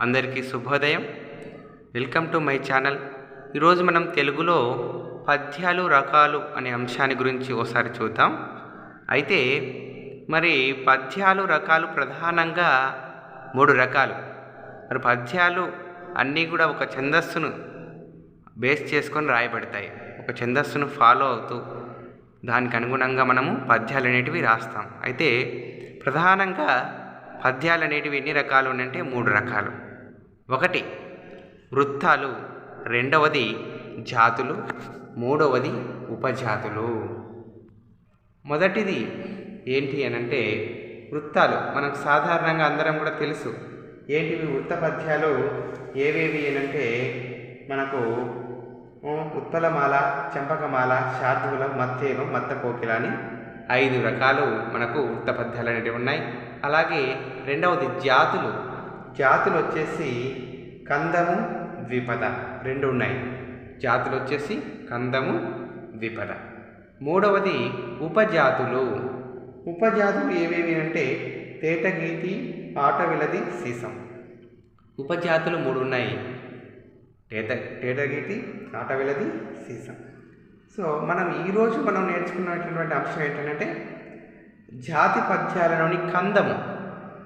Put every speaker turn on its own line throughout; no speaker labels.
అందరికీ శుభోదయం. Welcome to my channel. ఈరోజు మనం తెలుగులో పద్యాలు రకాలు అనే అంశాన్ని గురించి ఒకసారి చూద్దాం. అయితే మరి పద్యాలు రకాలు ప్రధానంగా మూడు రకాలు. మరి పద్యాలు అన్నీ కూడా ఒక ఛందస్సును బేస్ చేసుకొని రాయబడతాయి. ఒక ఛందస్సును ఫాలో అవుతూ దానికి అనుగుణంగా మనము పద్యాలు అనేటివి రాస్తాం. అయితే ప్రధానంగా పద్యాలు అనేటివి ఎన్ని రకాలు ఉన్నాయంటే మూడు రకాలు. ఒకటి. వృత్తాలు. రెండవది జాతులు. మూడవది ఉపజాతులు. మొదటిది ఏంటి అని అంటే వృత్తాలు. మనకు సాధారణంగా అందరం కూడా తెలుసు. ఏంటివి వృత్తపద్యాలు? ఏవేవి అనంటే మనకు ఉత్పలమాల చంపకమాల శార్దూలం మత్తేను మత్త కోకిల అని ఐదు రకాలు మనకు వృత్తపద్యాలు అనేటివి ఉన్నాయి. అలాగే రెండవది జాతులు. జాతులు వచ్చేసి కందము ద్విపద రెండు ఉన్నాయి. జాతులు వచ్చేసి కందము ద్విపద. మూడవది ఉపజాతులు. ఉపజాతులు ఏవేవి అంటే తేటగీతి ఆటవిలది సీసం. ఉపజాతులు మూడు ఉన్నాయి టేట టేటగీతి ఆటవిలది సీసం. సో మనం ఈరోజు మనం నేర్చుకున్నటువంటి అంశం ఏంటంటే జాతి పద్యాలలోని కందము.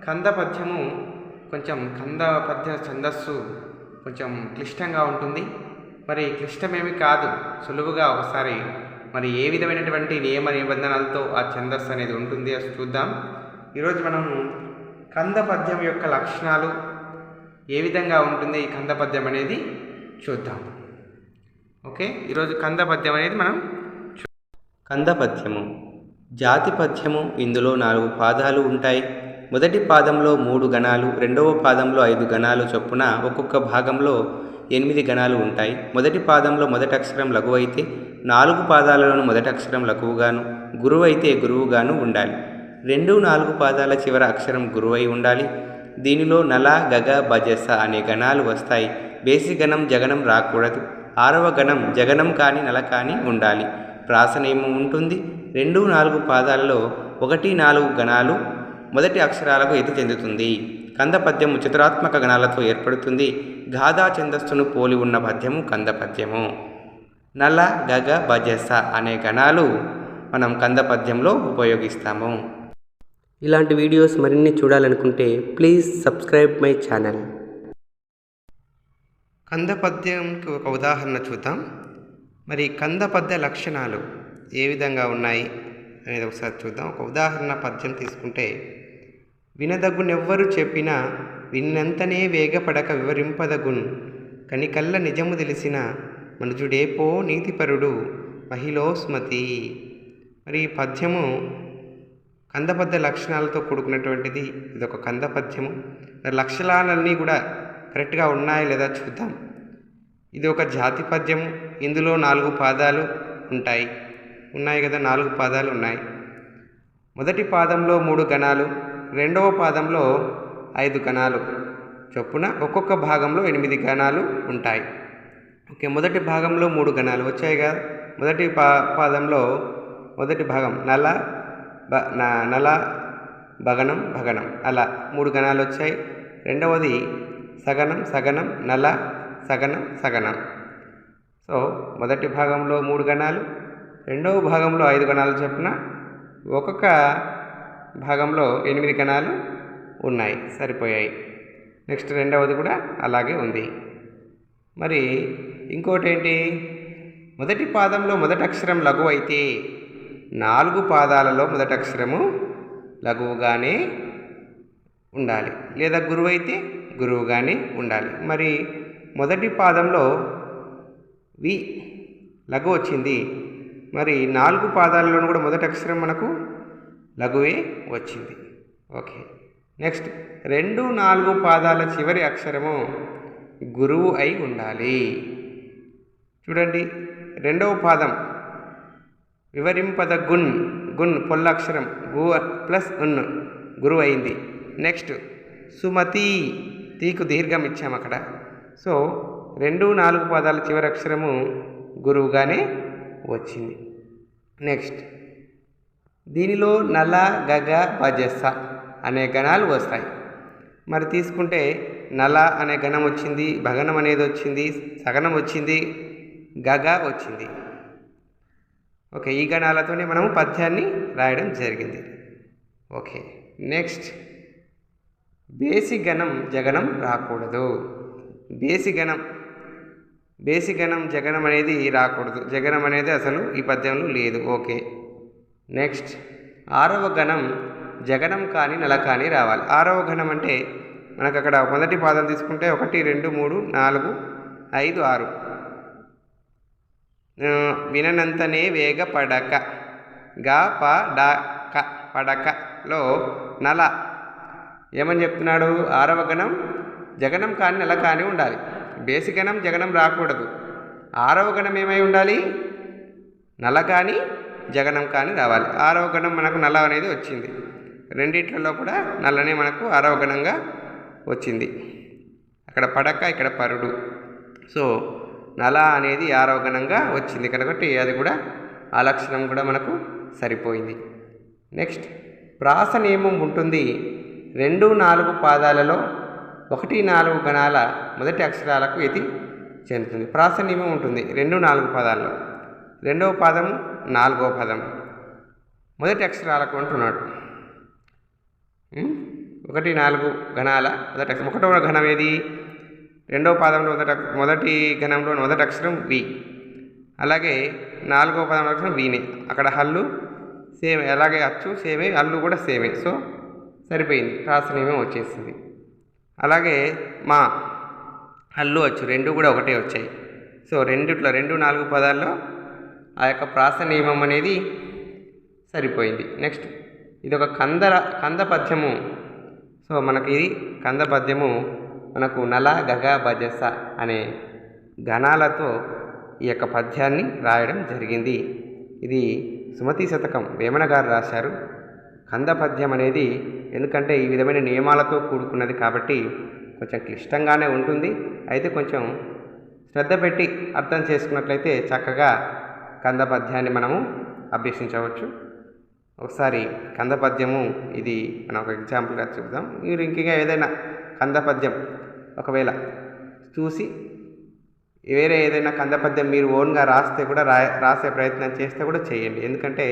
కంద పద్యము కొంచెం కంద పద్య ఛందస్సు కొంచెం క్లిష్టంగా ఉంటుంది. మరి క్లిష్టమేమి కాదు. సులువుగా ఒకసారి మరి ఏ విధమైనటువంటి నియమ నిబంధనలతో ఆ ఛందస్సు అనేది ఉంటుంది అది చూద్దాం. ఈరోజు మనం కంద పద్యం యొక్క లక్షణాలు ఏ విధంగా ఉంటుంది? ఈ కంద పద్యం అనేది చూద్దాం. ఓకే? ఈరోజు కంద పద్యం అనేది మనం చూ- కంద పద్యము. జాతి పద్యము. ఇందులో నాలుగు పాదాలు ఉంటాయి. మొదటి పాదంలో మూడు గణాలు రెండవ పాదంలో ఐదు గణాలు చొప్పున ఒక్కొక్క భాగంలో ఎనిమిది గణాలు ఉంటాయి. మొదటి పాదంలో మొదటి అక్షరం లఘువైతే అయితే నాలుగు పాదాలలోనూ మొదటి అక్షరం లఘువుగాను గురువు అయితే గురువుగాను ఉండాలి. రెండు నాలుగు పాదాల చివర అక్షరం గురువై ఉండాలి. దీనిలో నల గగ భజస అనే గణాలు వస్తాయి. బేసి గణం జగనం రాకూడదు. ఆరవ గణం జగనం కానీ నల కానీ ఉండాలి. ప్రాసనేయమం ఉంటుంది. రెండు నాలుగు పాదాలలో ఒకటి నాలుగు గణాలు మొదటి అక్షరాలకు ఎత్తి చెందుతుంది. కంద పద్యము చతురాత్మక గణాలతో ఏర్పడుతుంది. గాథా ఛందస్సును పోలి ఉన్న పద్యము కంద పద్యము నల గగ భజస అనే గణాలు మనం కంద పద్యంలో ఉపయోగిస్తాము.
ఇలాంటి వీడియోస్ మరిన్ని చూడాలనుకుంటే ప్లీజ్ సబ్స్క్రైబ్ మై ఛానల్.
కంద పద్యంకి ఒక ఉదాహరణ చూద్దాం. మరి కంద పద్య లక్షణాలు ఏ విధంగా ఉన్నాయి? అనేది ఒకసారి చూద్దాం. ఒక ఉదాహరణ పద్యం తీసుకుంటే వినదగునెవ్వరు చెప్పినా విన్నంతనే వేగపడక వివరింపదగున్. కనికల్ల నిజము తెలిసిన మనుజుడేపో నీతిపరుడు మహిళోస్మతి మరి ఈ పద్యము కందపద్య లక్షణాలతో కూడుకున్నటువంటిది. ఇదొక కంద పద్యము లక్షణాలన్నీ కూడా కరెక్ట్గా ఉన్నాయా లేదా చూద్దాం. ఇది ఒక జాతి పద్యము. ఇందులో నాలుగు పాదాలు ఉంటాయి. ఉన్నాయి కదా నాలుగు పాదాలు ఉన్నాయి. మొదటి పాదంలో మూడు గణాలు రెండవ పాదంలో ఐదు గణాలు చొప్పున ఒక్కొక్క భాగంలో ఎనిమిది గణాలు ఉంటాయి. ఓకే మొదటి భాగంలో మూడు గణాలు వచ్చాయి కదా. మొదటి పా పాదంలో మొదటి భాగం నల బ న- నల భగనం భగనం అలా మూడు గణాలు వచ్చాయి. రెండవది సగనం సగనం నల సగనం సగనం. సో మొదటి భాగంలో మూడు గణాలు రెండవ భాగంలో ఐదు కణాలు చొప్పున ఒక్కొక్క భాగంలో ఎనిమిది కణాలు ఉన్నాయి సరిపోయాయి. నెక్స్ట్ రెండవది కూడా అలాగే ఉంది. మరి ఇంకోటి ఏంటి మొదటి పాదంలో మొదటి అక్షరం లఘు అయితే నాలుగు పాదాలలో మొదటి అక్షరము లఘువుగానే ఉండాలి. లేదా గురువు అయితే గురువుగానే ఉండాలి. మరి మొదటి పాదంలో వి లఘు వచ్చింది మరి నాలుగు పాదాలలోనూ కూడా మొదటి అక్షరం మనకు లఘువే వచ్చింది. ఓకే. నెక్స్ట్ రెండు నాలుగు పాదాల చివరి అక్షరము గురువు అయి ఉండాలి. చూడండి రెండవ పాదం వివరింపద గున్ గున్ పొల్లక్షరం గు ప్లస్ ఉన్ గురువు అయింది. నెక్స్ట్ సుమతి తీకు దీర్ఘం ఇచ్చాము అక్కడ సో రెండు నాలుగు పాదాల చివరి అక్షరము గురువుగానే వచ్చింది. నెక్స్ట్. దీనిలో నల గగ భజస అనే గణాలు వస్తాయి. మరి తీసుకుంటే నల అనే గణం వచ్చింది భగనం అనేది వచ్చింది సగనం వచ్చింది గగ వచ్చింది. ఓకే ఈ గణాలతోనే మనము పద్యాన్ని రాయడం జరిగింది. Okay next. బేసి గణం జగనం రాకూడదు. బేసి గణం బేసిగణం జగనం అనేది రాకూడదు. జగనం అనేది అసలు ఈ పద్యంలో లేదు. ఓకే. నెక్స్ట్. ఆరవ గణం జగనం కానీ నెల కానీ రావాలి. ఆరవ గణం అంటే మనకు అక్కడ మొదటి పాదం తీసుకుంటే ఒకటి రెండు మూడు నాలుగు ఐదు ఆరు. విననంతనే వేగ పడక. గా ప క పడకలో నల. ఏమని చెప్తున్నాడు? ఆరవ గణం జగనం కానీ నెల కానీ ఉండాలి. బేసి గణం జగనం రాకూడదు. ఆరవ గణం ఏమై ఉండాలి? నల కానీ జగనం కానీ రావాలి. ఆరవ గణం మనకు నల అనేది వచ్చింది. రెండిట్లలో కూడా నల్లనే మనకు ఆరవ గణంగా వచ్చింది. అక్కడ పడక ఇక్కడ పరుడు. సో నల అనేది ఆరవ గణంగా వచ్చింది. కాబట్టి అది కూడా ఆ లక్షణం కూడా మనకు సరిపోయింది. నెక్స్ట్ ప్రాస నియమం ఉంటుంది. రెండు నాలుగు పాదాలలో ఒకటి నాలుగు గణాల మొదటి అక్షరాలకు ఇది చెందుతుంది. ప్రాసనీయం ఉంటుంది. రెండు నాలుగు పదాల్లో. రెండవ పదం నాలుగవ పదం. మొదటి అక్షరాలకు అంటున్నాడు. ఒకటి నాలుగు గణాల మొదటి అక్షరం. ఒకటవ ఘనం ఏది? రెండవ పాదంలో మొదటి మొదటి గణంలో మొదటి అక్షరం వి. అలాగే నాలుగో పదంలో అక్షరం వీనే. అక్కడ హల్లు సేమ్. అలాగే అచ్చు సేమే. హల్లు కూడా సేమే. సో సరిపోయింది. ప్రాసనీయమే వచ్చేసింది. అలాగే మా హల్లు వచ్చు రెండు కూడా ఒకటే వచ్చాయి. సో రెండిట్లో రెండు నాలుగు పదాల్లో ఆ యొక్క ప్రాస నియమం అనేది సరిపోయింది. నెక్స్ట్ ఇది ఒక కందర కంద పద్యము. సో మనకి ఇది కంద పద్యము. మనకు నల గగ భజస అనే గణాలతో ఈ యొక్క పద్యాన్ని రాయడం జరిగింది. ఇది సుమతి శతకం వేమన గారు రాశారు. కంద పద్యం అనేది ఎందుకంటే ఈ విధమైన నియమాలతో కూడుకున్నది కాబట్టి కొంచెం క్లిష్టంగానే ఉంటుంది. అయితే కొంచెం శ్రద్ధ పెట్టి అర్థం చేసుకున్నట్లయితే చక్కగా కంద పద్యాన్ని మనము అభ్యసించవచ్చు. ఒకసారి కంద పద్యము ఇది మనం ఒక ఎగ్జాంపుల్గా చూద్దాం మీరు ఇంకా ఏదైనా కంద పద్యం ఒకవేళ చూసి వేరే ఏదైనా కంద పద్యం మీరు ఓన్గా రాస్తే కూడా రా రాసే ప్రయత్నం చేస్తే కూడా చేయండి. ఎందుకంటే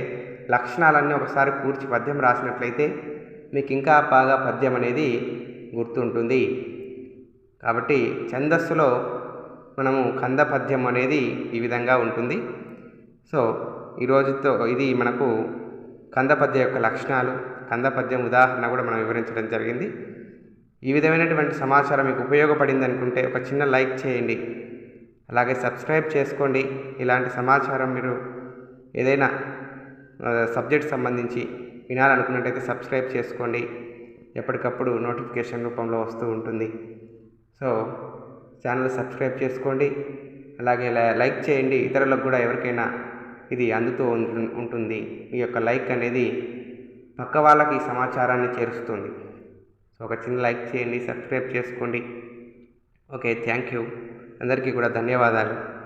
లక్షణాలన్నీ ఒకసారి కూర్చి పద్యం రాసినట్లయితే మీకు ఇంకా బాగా పద్యం అనేది గుర్తుంటుంది. కాబట్టి ఛందస్సులో మనము కంద పద్యం అనేది ఈ విధంగా ఉంటుంది. సో ఈ రోజుతో ఇది మనకు కంద పద్యం యొక్క లక్షణాలు కంద పద్యం ఉదాహరణ కూడా మనం వివరించడం జరిగింది. ఈ విధమైనటువంటి సమాచారం మీకు ఉపయోగపడింది అనుకుంటే ఒక చిన్న లైక్ చేయండి. అలాగే సబ్స్క్రైబ్ చేసుకోండి. ఇలాంటి సమాచారం మీరు ఏదైనా సబ్జెక్ట్ సంబంధించి వినాలనుకున్నట్టయితే సబ్స్క్రైబ్ చేసుకోండి. ఎప్పటికప్పుడు నోటిఫికేషన్ రూపంలో వస్తూ ఉంటుంది. సో ఛానల్ సబ్స్క్రైబ్ చేసుకోండి. అలాగే లై- లైక్ చేయండి. ఇతరులకు కూడా ఎవరికైనా ఇది అందుతూ ఉంటుంది. మీ యొక్క లైక్ అనేది పక్క వాళ్ళకి ఈ సమాచారాన్ని చేరుస్తుంది. సో ఒక చిన్న లైక్ చేయండి సబ్స్క్రైబ్ చేసుకోండి. Okay thank you. అందరికీ కూడా ధన్యవాదాలు.